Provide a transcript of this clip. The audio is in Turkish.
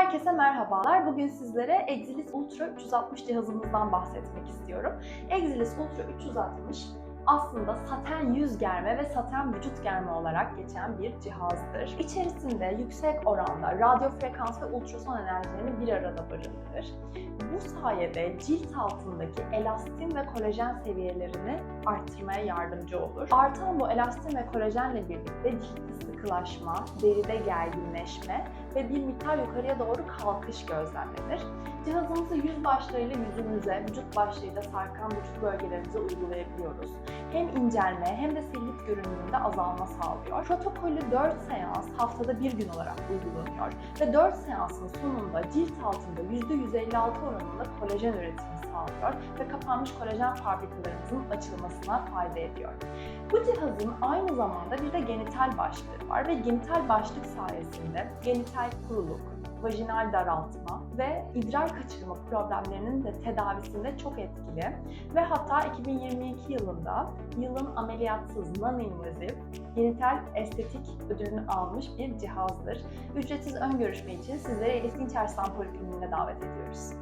Herkese merhabalar. Bugün sizlere Exilis Ultra 360 cihazımızdan bahsetmek istiyorum. Exilis Ultra 360 aslında saten yüz germe ve saten vücut germe olarak geçen bir cihazdır. İçerisinde yüksek oranda radyo frekans ve ultrason enerjilerini bir arada barındırır. Bu sayede cilt altındaki elastin ve kolajen seviyelerini arttırmaya yardımcı olur. Artan bu elastin ve kolajenle birlikte ciltte sıkılaşma, deride gerginleşme ve bir miktar yukarıya doğru kalkış gözlemlenir. Cihazımızı yüz başlarıyla yüzümüze, vücut başlarıyla sarkan vücut bölgelerimize uygulayabiliyoruz. Hem incelme hem de selülit görünümünde azalma sağlıyor. Protokolü 4 seans haftada bir gün olarak uygulanıyor ve 4 seansın sonunda cilt altında %156 oranında kolajen üretimi sağlıyor ve kapanmış kolajen fabrikalarımızın açılmasına fayda ediyor. Bu cihazın aynı zamanda bir de genital başlığı var ve genital başlık sayesinde genital kuruluk, vajinal daraltma ve idrar kaçırma problemlerinin de tedavisinde çok etkili ve hatta 2022 yılında yılın ameliyatsız non-invasive genital estetik ödülünü almış bir cihazdır. Ücretsiz ön görüşme için sizleri Elif Dinçer Poliklininiğine davet ediyoruz.